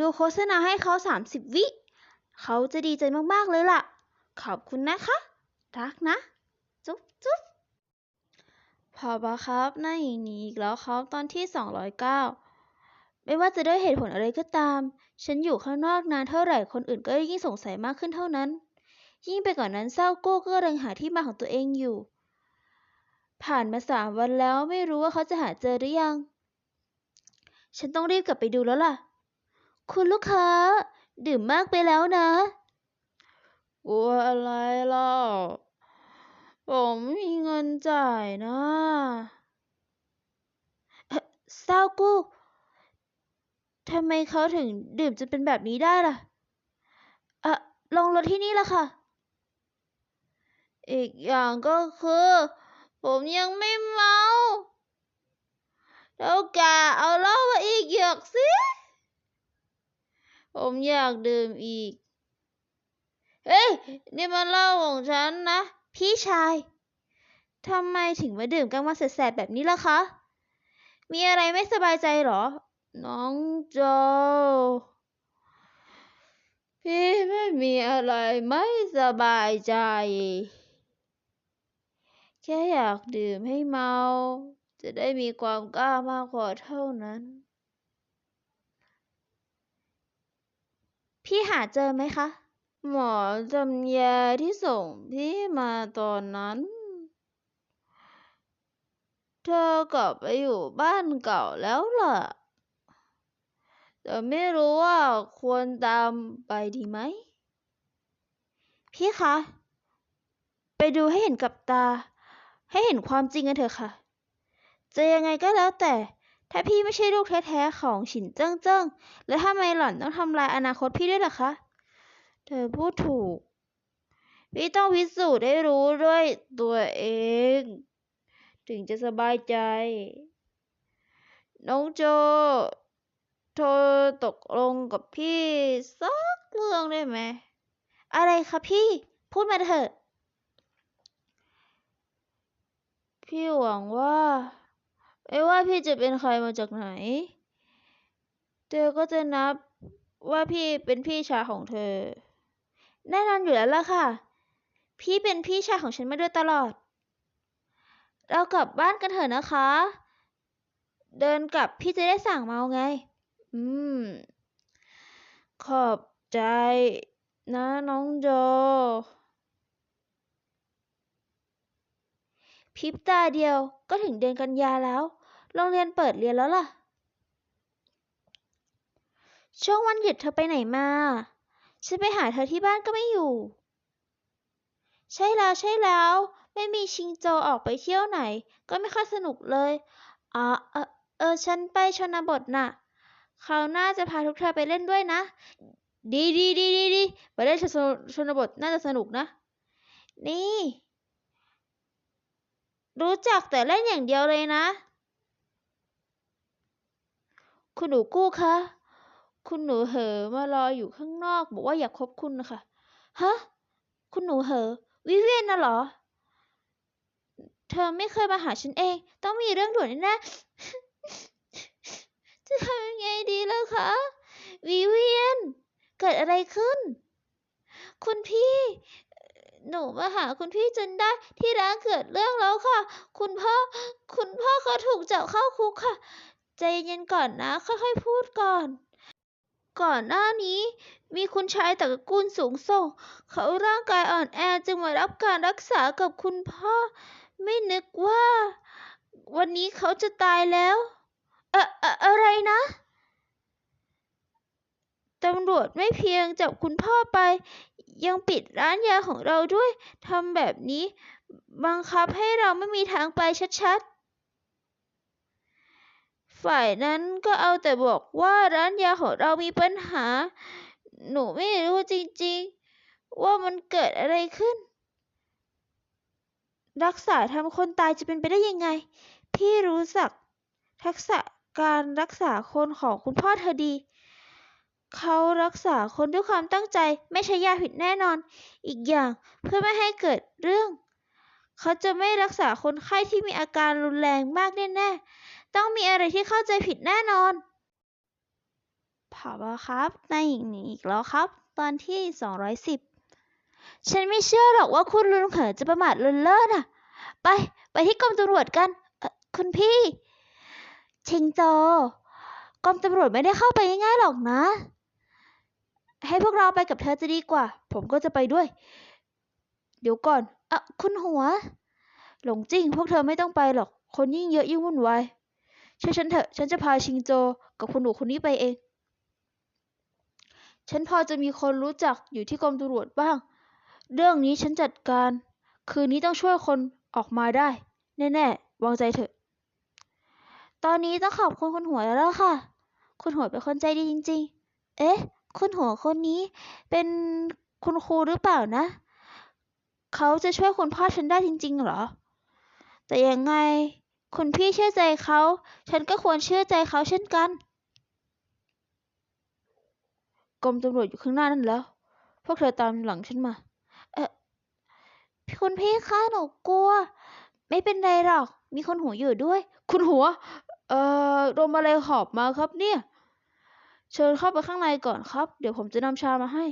ดูโฆษณาให้เขาสามสิบวิ เขาจะดีใจมาก ๆ เลยล่ะ ขอบคุณนะคะ รักนะ จุ๊บจุ๊บพอปะครับหน้าอย่างนี้อีกแล้วครับตอนที่ 209 ไม่ว่าจะด้วยเหตุผลอะไรก็ตาม ฉันอยู่ข้างนอกนานเท่าไหร่คนอื่นก็ยิ่งสงสัยมากขึ้นเท่านั้น ยิ่งไปกว่านนั้นเศร้าโก้ก็กำลังหาที่มาของตัวเองอยู่ ผ่านมาสามวันแล้วไม่รู้ว่าเขาจะหาเจอหรือยัง ฉันต้องรีบกลับไปดูแล้วล่ะ คุณลูกค้า ดื่มมากไปแล้วนะกลัวอะไรเล่าผมมีเงินจ่ายนะเอ่อเศร้ากู้ทำไมเขาถึงดื่มจนเป็นแบบนี้ได้ล่ะเอ่อลงรถที่นี่ละค่ะ อีกอย่างก็คือ ผมยังไม่เมาแล้วแกเอาเหล้ามาอีกหยอกสิ ผมอยากดื่มอีกเฮ้ย นี่มันเหล้าของฉันนะ พี่ชาย ทำไมถึงมาดื่มกลางวันแสบๆแบบนี้ล่ะคะ มีอะไรไม่สบายใจเหรอ น้องโจ พี่ไม่มีอะไรไม่สบายใจ แค่อยากดื่มให้เมา จะได้มีความกล้ามากพอเท่านั้น พี่หาเจอไหมคะ หมอจำยาที่ส่งพี่มาตอนนั้น เธอกลับไปอยู่บ้านเก่าแล้วล่ะ แต่ไม่รู้ว่าควรตามไปดีไหม พี่คะ ไปดูให้เห็นกับตา ให้เห็นความจริงกันเถอะค่ะ จะยังไงก็แล้วแต่ ถ้าพี่ไม่ใช่ลูกแท้ๆของฉินเจิ้งเจิ้งแล้วทำไมหล่อนต้องทำลายอนาคตพี่ด้วยล่ะคะ เธอพูดถูก พี่ต้องพิสูจน์ให้รู้ด้วยตัวเอง ถึงจะสบายใจ น้องโจ เธอตกลงกับพี่สักเรื่องได้ไหม อะไรคะพี่ พูดมาเถอะ พี่หวังว่า ไม่ว่าพี่จะเป็นใครมาจากไหน เธอก็จะนับว่าพี่เป็นพี่ชายของเธอ แน่นอนอยู่แล้วล่ะค่ะ พี่เป็นพี่ชายของฉันมาโดยตลอด เรากลับบ้านกันเถอะนะคะ เดินกลับพี่จะได้สั่งเมาไง อืม ขอบใจนะน้องโจพริบตาเดียวก็ถึงเดือนกันยาแล้ว โรงเรียนเปิดเรียนแล้วล่ะ ช่วงวันหยุดเธอไปไหนมา ฉันไปหาเธอที่บ้านก็ไม่อยู่ ใช่แล้วใช่แล้ว ไม่มีชิงโจออกไปเที่ยวไหน ก็ไม่ค่อยสนุกเลยอ๋อเออเออฉันไปชนบทน่ะคราน้าจะพาทุกเธอไปเล่นด้วยนะ ดีดีดีดีดีไปเล่นชนชนบทน่าจะสนุกนะ นี่ รู้จักแต่เล่นอย่างเดียวเลยนะ คุณหนูกู้คะ คุณหนูเหอมารออยู่ข้างนอก บอกว่าอยากพบคุณนะคะฮะ คุณหนูเหอ วิเวียนน่ะเหรอ เธอไม่เคยมาหาฉันเอง ต้องมีเรื่องด่วนแน่ๆจะทำยังไงดีล่ะคะ วิเวียน เกิดอะไรขึ้น คุณพี่หนูมาหาคุณพี่จนได้ที่ร้านเกิดเรื่องแล้วค่ะ คุณพ่อ คุณพ่อเขาถูกจับเข้าคุกค่ะ ใจเย็นก่อนนะ ค่อยๆพูดก่อน ก่อนหน้านี้ มีคุณชายตระกูลสูงส่ง เขาร่างกายอ่อนแอจึงมารับการรักษากับคุณพ่อ ไม่นึกว่า วันนี้เขาจะตายแล้วเอะอะอะไรนะตำรวจไม่เพียงจับคุณพ่อไป ยังปิดร้านยาของเราด้วยทำแบบนี้ บังคับให้เราไม่มีทางไปชัดๆ ฝ่ายนั้นก็เอาแต่บอกว่าร้านยาของเรามีปัญหา หนูไม่รู้จริงๆ ว่ามันเกิดอะไรขึ้น รักษาทำคนตายจะเป็นไปได้ยังไง พี่รู้จักทักษะการรักษาคนของคุณพ่อเธอดี เขารักษาคนด้วยความตั้งใจไม่ใช่ยาผิดแน่นอน อีกอย่างเพื่อไม่ให้เกิดเรื่อง เขาจะไม่รักษาคนไข้ที่มีอาการรุนแรงมากแน่ๆ ต้องมีอะไรที่เข้าใจผิดแน่นอนผอบอครับนายหญิงหนีอีกแล้วครับ ตอนที่สองร้อยสิบฉันไม่เชื่อหรอกว่าคุณลุงเขยจะประมาทเลินเล่อน่ะ ไป ไปที่กรมตำรวจกัน คุณพี่ ชิงโจ กรมตำรวจไม่ได้เข้าไปง่ายๆหรอกนะ ให้พวกเราไปกับเธอจะดีกว่า ผมก็จะไปด้วย เดี๋ยวก่อนอะคุณหัว หลงจริง พวกเธอไม่ต้องไปหรอก คนยิ่งเยอะยิ่งวุ่นวาย ชื่อฉันเถอะ ฉันจะพาชิงโจกับคุณหนูคนนี้ไปเอง ฉันพอจะมีคนรู้จักอยู่ที่กรมตำรวจบ้าง เรื่องนี้ฉันจัดการ คืนนี้ต้องช่วยคนออกมาได้ แน่ๆ วางใจเถอะ ตอนนี้ต้องขอบคุณคุณหัวแล้วค่ะ คุณหัวเป็นคนใจดีจริง ๆ เอ๊ะ คุณหัวคนนี้เป็นคุณครูหรือเปล่านะ เขาจะช่วยคุณพ่อฉันได้จริง ๆ เหรอ แต่ยังไง คุณพี่เชื่อใจเขา ฉันก็ควรเชื่อใจเขาเช่นกันกรมตำรวจอยู่ข้างหน้านั่นแล้ว พวกเธอตามหลังฉันมา เออคุณพี่คะหนูกลัว ไม่เป็นไรหรอก มีคนหัวอยู่ด้วย คุณหัว เอ่อลมอะไรหอบมาครับเนี่ย เชิญเข้าไปข้างในก่อนครับ เดี๋ยวผมจะนำชามาให้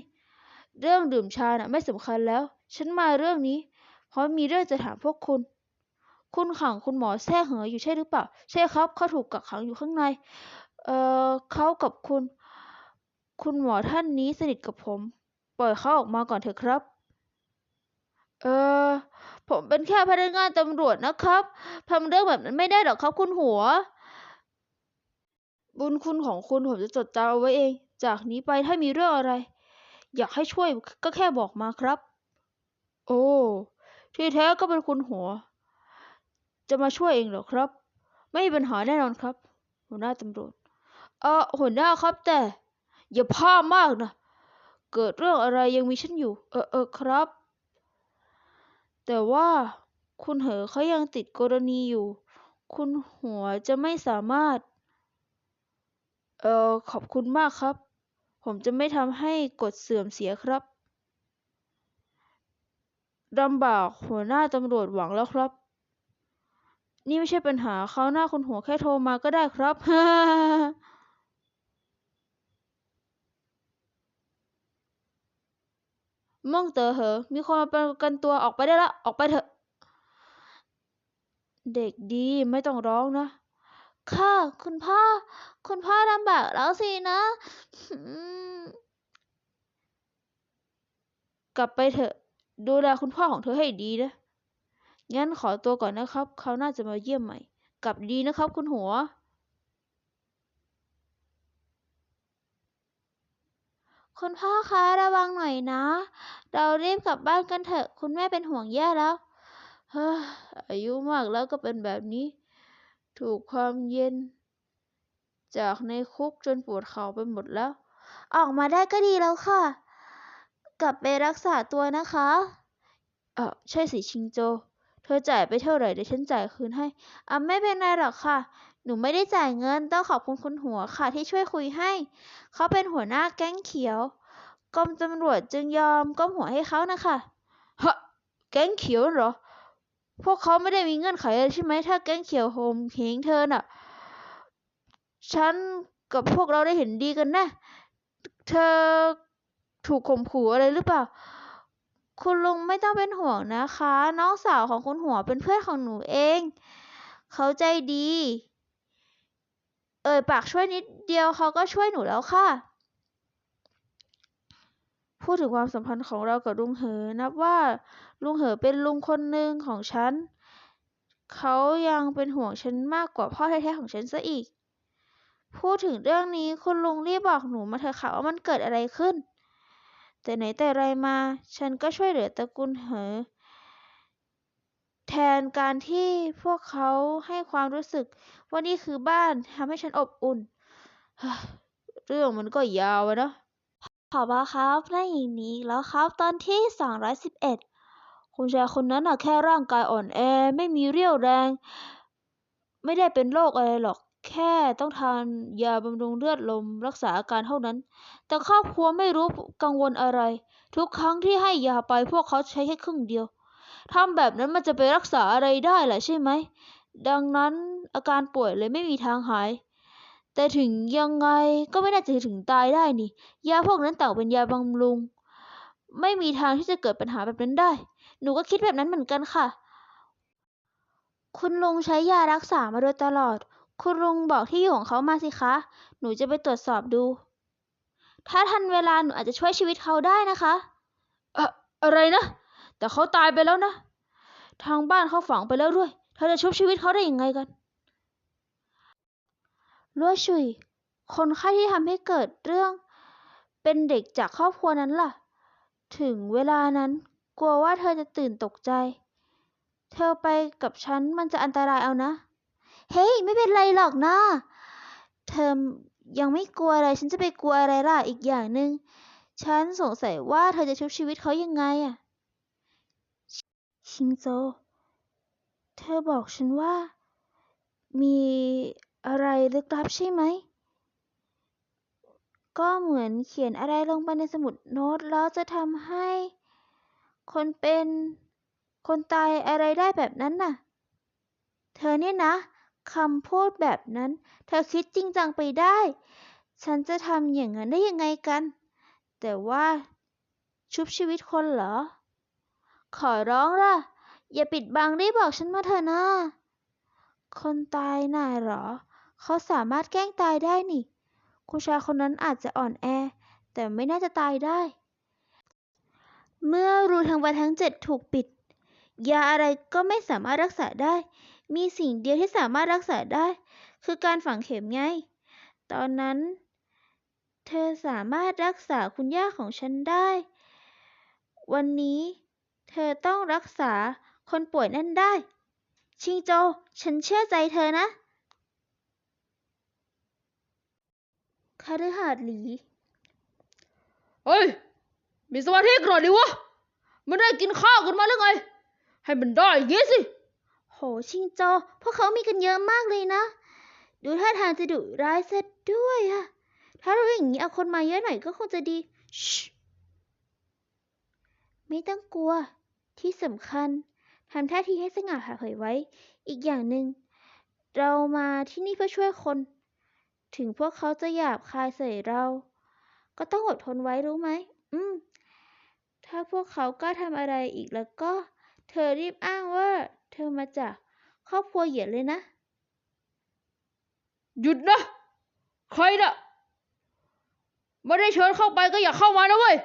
เรื่องดื่มชาน่ะไม่สำคัญแล้ว ฉันมาเรื่องนี้ เพราะมีเรื่องจะถามพวกคุณ คุณขังคุณหมอแท้เหออยู่ใช่หรือเปล่า ใช่ครับเขาถูกกักขังอยู่ข้างใน เอ่อเขากับคุณ คุณหมอท่านนี้สนิทกับผม ปล่อยเขาออกมาก่อนเถอะครับ เออผมเป็นแค่พนักงานตำรวจนะครับทำเรื่องแบบนั้นไม่ได้หรอกครับคุณหัว บุญคุณของคุณผมจะจดจำเอาไว้เอง จากนี้ไปถ้ามีเรื่องอะไร อยากให้ช่วยก็แค่บอกมาครับ โอ้ที่แท้ก็เป็นคุณหัว จะมาช่วยเองเหรอครับ ไม่มีปัญหาแน่นอนครับ หัวหน้าตำรวจเออหัวหน้าครับแต่ อย่าพลาดมากนะ เกิดเรื่องอะไรยังมีฉันอยู่ เออเออครับ แต่ว่าคุณเหอเขายังติดกรณีอยู่ คุณหัวจะไม่สามารถ เออขอบคุณมากครับ ผมจะไม่ทำให้กฎเสื่อมเสียครับลำบากหัวหน้าตำรวจหวังแล้วครับ นี่ไม่ใช่ปัญหาเขาวหน้าคุณหัวแค่โทรมาก็ได้ครับม่องเต๋อเหอะมีคนมาประกันตัวออกไปได้ละ ออกไปเถอะ เด็กดีไม่ต้องร้องนะ ค่ะ คุณพ่อ คุณพ่อลำบากแล้วสินะ กลับไปเถอะ ดูแลคุณพ่อของเธอให้ดีนะ งั้นขอตัวก่อนนะครับ เขาน่าจะมาเยี่ยมใหม่ กลับดีนะครับคุณหัว คุณพ่อคะระวังหน่อยนะ เรารีบกลับบ้านกันเถอะ คุณแม่เป็นห่วงแย่แล้ว เฮ้ออายุมากแล้วก็เป็นแบบนี้ ถูกความเย็น จากในคุกจนปวดเข่าไปหมดแล้ว ออกมาได้ก็ดีแล้วค่ะ กลับไปรักษาตัวนะคะ เออใช่สิชิงโจ เธอจ่ายไปเท่าไหร่เดี๋ยวฉันจ่ายคืนให้อะไม่เป็นไรหรอกค่ะ หนูไม่ได้จ่ายเงินต้องขอบคุณคุณหัวค่ะที่ช่วยคุยให้ เขาเป็นหัวหน้าแก๊งเขียวกรมตำรวจจึงยอมก้มหัวให้เขานะคะฮะแก๊งเขียวเหรอ พวกเขาไม่ได้มีเงื่อนไขอะไรใช่ไหมถ้าแก๊งเขียวโฮมเหงเธอน่ะ ฉันกับพวกเราได้เห็นดีกันนะ เธอถูกข่มขู่อะไรหรือเปล่า คุณลุงไม่ต้องเป็นห่วงนะคะ น้องสาวของคุณหัวเป็นเพื่อนของหนูเอง เขาใจดี เอ่ยปากช่วยนิดเดียวเขาก็ช่วยหนูแล้วค่ะ พูดถึงความสัมพันธ์ของเรากับลุงเหอ นับว่าลุงเหอเป็นลุงคนหนึ่งของฉัน เขายังเป็นห่วงฉันมากกว่าพ่อแท้ๆของฉันซะอีก พูดถึงเรื่องนี้คุณลุงรีบบอกหนูมาเถอะค่ะว่ามันเกิดอะไรขึ้น แต่ไหนแต่ไรมา ฉันก็ช่วยเหลือตระกูลเหอ แทนการที่พวกเขาให้ความรู้สึกว่านี่คือบ้านทำให้ฉันอบอุ่น เรื่องมันก็ยาวอะเนอะผอบอครับได้หญิงนีอีแล้วครับตอนที่สองร้อยสิบเอ็ดคุณชายคนนั้นน่ะแค่ร่างกายอ่อนแอ ไม่มีเรี่ยวแรง ไม่ได้เป็นโรคอะไรหรอก แค่ต้องทานยาบำรุงเลือดลมรักษาอาการเท่านั้น แต่ครอบครัวไม่รู้กังวลอะไร ทุกครั้งที่ให้ยาไปพวกเขาใช้แค่ครึ่งเดียวทำแบบนั้นมันจะไปรักษาอะไรได้ล่ะใช่ไหม ดังนั้นอาการป่วยเลยไม่มีทางหาย แต่ถึงยังไงก็ไม่น่าจะถึงตายได้นี่ ยาพวกนั้นต่างเป็นยาบำรุง ไม่มีทางที่จะเกิดปัญหาแบบนั้นได้ หนูก็คิดแบบนั้นเหมือนกันค่ะ คุณลุงใช้ยารักษามาโดยตลอด คุณลุงบอกที่อยู่ของเขามาสิคะ หนูจะไปตรวจสอบดู ถ้าทันเวลาหนูอาจจะช่วยชีวิตเขาได้นะคะอะอะไรนะ แต่เขาตายไปแล้วนะ ทางบ้านเขาฝังไปแล้วด้วย เธอจะชุบชีวิตเขาได้ยังไงกันลั่วชุย คนไข้ที่ทำให้เกิดเรื่อง เป็นเด็กจากครอบครัวนั้นล่ะ ถึงเวลานั้นกลัวว่าเธอจะตื่นตกใจ เธอไปกับฉันมันจะอันตรายเอานะ เฮ้ย ไม่เป็นไรหรอกนะเธอยังไม่กลัวอะไร ฉันจะไปกลัวอะไรล่ะ อีกอย่างหนึ่ง ฉันสงสัยว่าเธอจะชุบชีวิตเขายังไงอะชิงโจ เธอบอกฉันว่า มีอะไรลึกลับใช่ไหม ก็เหมือนเขียนอะไรลงไปในสมุดโน้ตแล้วจะทำให้ คนเป็นคนตายอะไรได้แบบนั้นน่ะ เธอเนี่ยนะ คำพูดแบบนั้น เธอคิดจริงจังไปได้ ฉันจะทำอย่างนั้นได้ยังไงกัน แต่ว่า ชุบชีวิตคนเหรอ ขอร้องล่ะ อย่าปิดบังได้บอกฉันมาเถอะนะ คนตายน่ะเหรอ เขาสามารถแกล้งตายได้นี่ คุณชายคนนั้นอาจจะอ่อนแอ แต่ไม่น่าจะตายได้ เมื่อรูทางไปทั้งเจ็ดถูกปิด ยาอะไรก็ไม่สามารถรักษาได้ มีสิ่งเดียวที่สามารถรักษาได้ คือการฝังเข็มไง ตอนนั้น เธอสามารถรักษาคุณย่าของฉันได้ วันนี้ เธอต้องรักษาคนป่วยนั่นได้ ชิงโจ ฉันเชื่อใจเธอนะคาฤหาสน์หลี เฮ้ย มีสมาธิกันหน่อยดิวะไม่ได้กินข้าวกันมาหรือไง ให้มันได้อย่างงี้สิ โหชิงโจ พวกเขามีกันเยอะมากเลยนะ ดูท่าทางจะดุร้ายซะด้วยอะถ้าเรู้อย่างนี้เอาคนมาเยอะหน่อยก็คงจะดีชไม่ต้องกลัว ที่สำคัญทำท่าทีให้สง่าผ่าเผยไว้ อีกอย่างหนึ่งเรามาที่นี่เพื่อช่วยคน ถึงพวกเขาจะหยาบคายใส่เรา ก็ต้องอดทนไว้รู้ไหม อืม ถ้าพวกเขากล้าทำอะไรอีกแล้วก็ เธอรีบอ้างว่า เธอมาจากครอบครัวเหยียดเลยนะ หยุดนะ ใครน่ะไม่ได้เชิญเข้าไปก็อย่าเข้ามานะเว้ย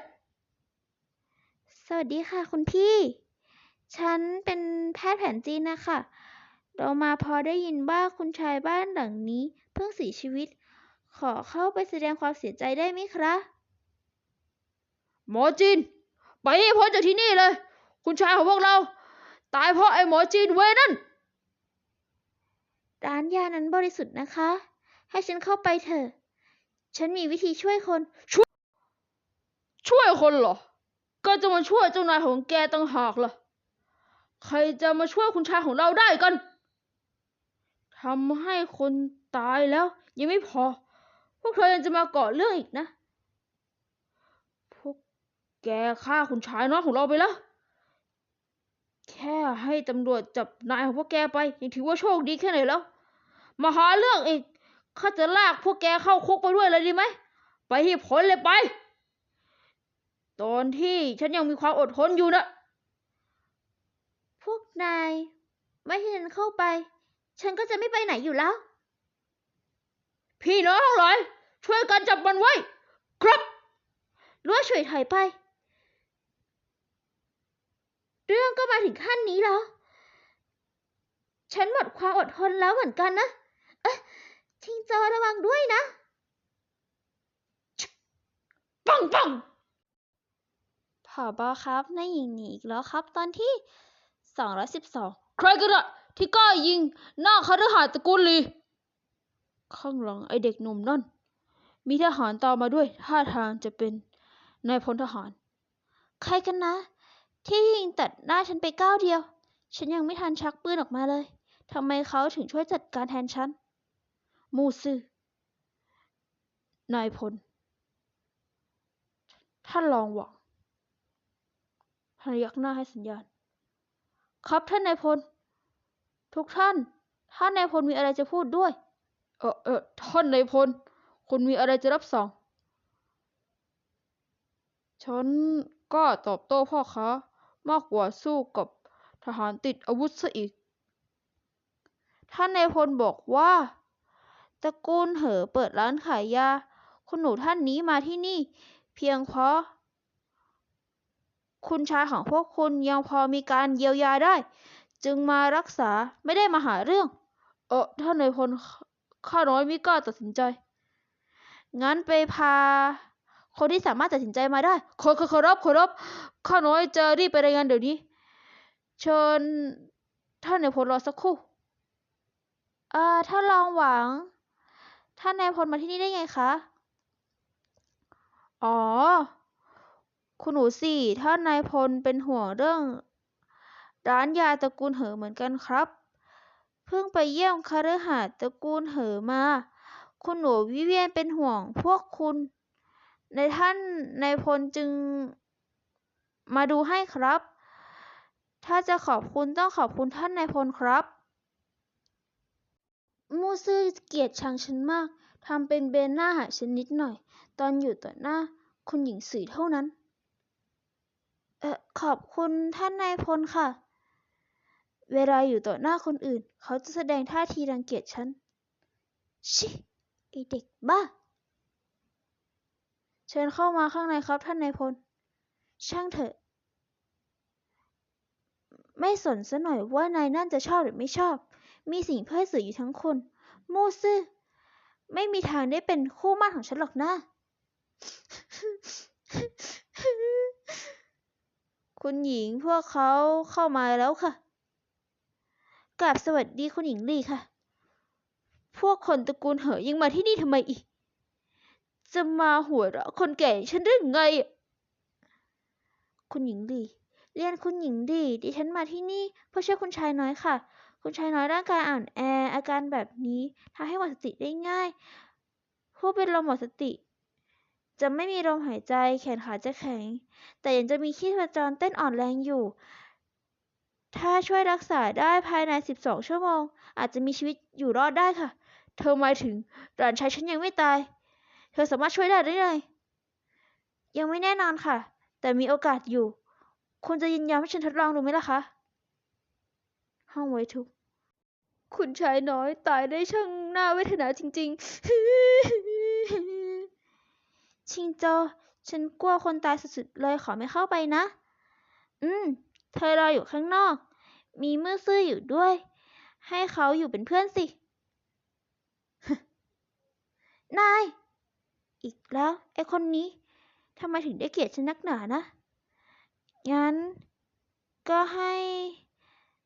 สวัสดีค่ะคุณพี่ ฉันเป็นแพทย์แผนจีนนะคะ เรามาพอได้ยินว่าคุณชายบ้านหลังนี้ เพิ่งเสียชีวิต ขอเข้าไปแสดงความเสียใจได้ไหมครับหมอจีน ไปให้พ้นจากที่นี่เลย คุณชายของพวกเรา ตายเพราะไอ้หมอจีนเวรนั่น ร้านยานั้นบริสุทธิ์นะคะ ให้ฉันเข้าไปเถอะ ฉันมีวิธีช่วยคนช่วยคนเหรอ ก็จะมาช่วยเจ้านายของแกต่างหากล่ะ ใครจะมาช่วยคุณชายของเราได้กันทำให้คนตายแล้ว ยังไม่พอ พวกเธอยังจะมาก่อเรื่องอีกนะ พวกแกฆ่าคุณชายน้อยของเราไปแล้ว แค่ให้ตำรวจจับนายของพวกแกไปยังถือว่าโชคดีแค่ไหนแล้ว มาหาเรื่องอีกข้าจะลากพวกแกเข้าคุกไปด้วยเลยดีไหม ไปที่ผลเลยไป ตอนที่ฉันยังมีความอดทนอยู่นะ พวกนาย ไม่ให้ฉันเข้าไป ฉันก็จะไม่ไปไหนอยู่แล้ว พี่น้องทั้งหลายช่วยกันจับมันไว้ ครับรั้วช่วยถอยไป เรื่องก็มาถึงขั้นนี้แล้ว ฉันหมดความอดทนแล้วเหมือนกันนะ เอ๊ะชิงโจระวังด้วยนะ ปังปังผอบอครับนายหญิงหนีอีกแล้วครับ ตอนที่212ใครกันอะที่กล้ายิงหน้าคฤหาสน์ตระกูลลีข้างหลังไอเด็กหนุ่มนั่น มีทหารตามมาด้วยท่าทางจะเป็นนายพลทหาร ใครกันนะ ที่ยิงตัดหน้าฉันไปก้าวเดียว ฉันยังไม่ทันชักปืนออกมาเลยทำไมเขาถึงช่วยจัดการแทนฉัน มูซือนายพล ท่านรองหวังพยักหน้าให้สัญญาณ ครับท่านนายพล ทุกท่าน ท่านนายพลมีอะไรจะพูดด้วย เออเออท่านนายพล คุณมีอะไรจะรับสั่ง ฉันกล้าตอบโต้พ่อค้า มากกว่าสู้กับทหารติดอาวุธซะอีก ท่านนายพลบอกว่าตระกูลเหอเปิดร้านขายยา คุณหนูท่านนี้มาที่นี่ เพียงเพราะ คุณชายของพวกคุณยังพอมีการเยียวยาได้ จึงมารักษาไม่ได้มาหาเรื่อง เออท่านนายพลขข้าน้อยไม่กล้าตัดสินใจ งั้นไปพา คนที่สามารถตัดสินใจมาได้ขอขอขอรับขอรับข้าน้อยจะรีบไปรายงานเดี๋ยวนี้ เชิญท่านนายพลรอสักครู่เอ่อถ้านรองหวัง ท่านนายพลมาที่นี่ได้ไงคะ อ๋อ คุณหนูสี่ ท่านนายพลเป็นห่วงเรื่อง ร้านยาตระกูลเหอเหมือนกันครับ เพิ่งไปเยี่ยมคฤหาสน์ตระกูลเหอมา คุณหนูวิเวียนเป็นห่วงพวกคุณ ในท่านนายพลจึงมาดูให้ครับ ถ้าจะขอบคุณต้องขอบคุณท่านนายพลครับ มูซื่อเกลียดชังฉันมากทำเป็นเบนหน้าหาฉันนิดหน่อย ตอนอยู่ต่อหน้าคุณหญิงสือเท่านั้น เออขอบคุณท่านนายพลค่ะ เวลาอยู่ต่อหน้าคนอื่น เขาจะแสดงท่าทีรังเกียจฉัน ชิไอเด็กบ้า เชิญเข้ามาข้างในครับท่านนายพล ช่างเถอะ ไม่สนซะหน่อยว่านายนั่นจะชอบหรือไม่ชอบ มีสิ่งเพื่อสื่ออยู่ทั้งคน มูซื่อ ไม่มีทางได้เป็นคู่มั่นของฉันหรอกนะ คุณหญิงพวกเขาเข้ามาแล้วค่ะกราบสวัสดีคุณหญิงลี่ค่ะ พวกคนตระกูลเหอยังมาที่นี่ทำไมอีก จะมาหัวเราะคนแก่ฉันได้ไงอะคุณหญิงลี่เรียนคุณหญิงดี ดิฉันมาที่นี่เพื่อช่วยคุณชายน้อยค่ะ คุณชายน้อยร่างกายอ่อนแอ อาการแบบนี้ทำให้หมดสติได้ง่าย ผู้เป็นลมหมดสติ จะไม่มีลมหายใจ แขนขาจะแข็ง แต่ยังจะมีชีพจรเต้นอ่อนแรงอยู่ ถ้าช่วยรักษาได้ภายใน 12 ชั่วโมง อาจจะมีชีวิตอยู่รอดได้ค่ะ เธอหมายถึงหลานชายฉันยังไม่ตาย เธอสามารถช่วยได้หรือไงยังไม่แน่นอนค่ะ แต่มีโอกาสอยู่ คุณจะยินยอมให้ฉันทดลองดูไหมล่ะคะ ห้องไว้ทุก คุณชายน้อยตายได้ช่างน่าเวทนาจริง ๆ ชิงโจ ฉันกลัวคนตายสุดๆเลยขอไม่เข้าไปนะ อืม เธอรออยู่ข้างนอก มีมือซื่ออยู่ด้วย ให้เขาอยู่เป็นเพื่อนสิ นาย อีกแล้วไอ้คนนี้ทำไมถึงได้เกลียดฉันนักหนานะ งั้น ก็ให้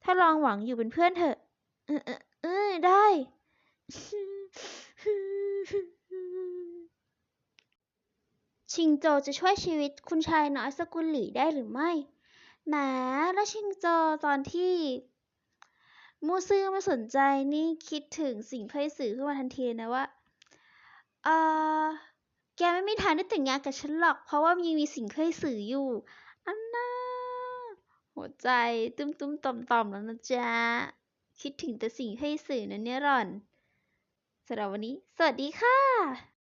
ถ้าลองหวังอยู่เป็นเพื่อนเถอะเออเออได้ ชิงโจจะช่วยชีวิตคุณชายน้อยสกุลหลี่ได้หรือไม่แหมแล้วชิงโจตอนที่ มูซื่อไม่สนใจนี่คิดถึงสิ่งไพสื่อขึ้นมาทันทีนะว่า เออ แกไม่มีทางได้แต่งงานกับฉันหรอก เพราะว่ายังมีสิ่งเคยสื่ออยู่ อันน่าหัวใจตุ้มตุ้มต่อมต่อมแล้วนะจ๊ะ คิดถึงแต่สิ่งเคยสื่อนะเนี่ยหล่อนสำหรับวันนี้ สวัสดีค่ะ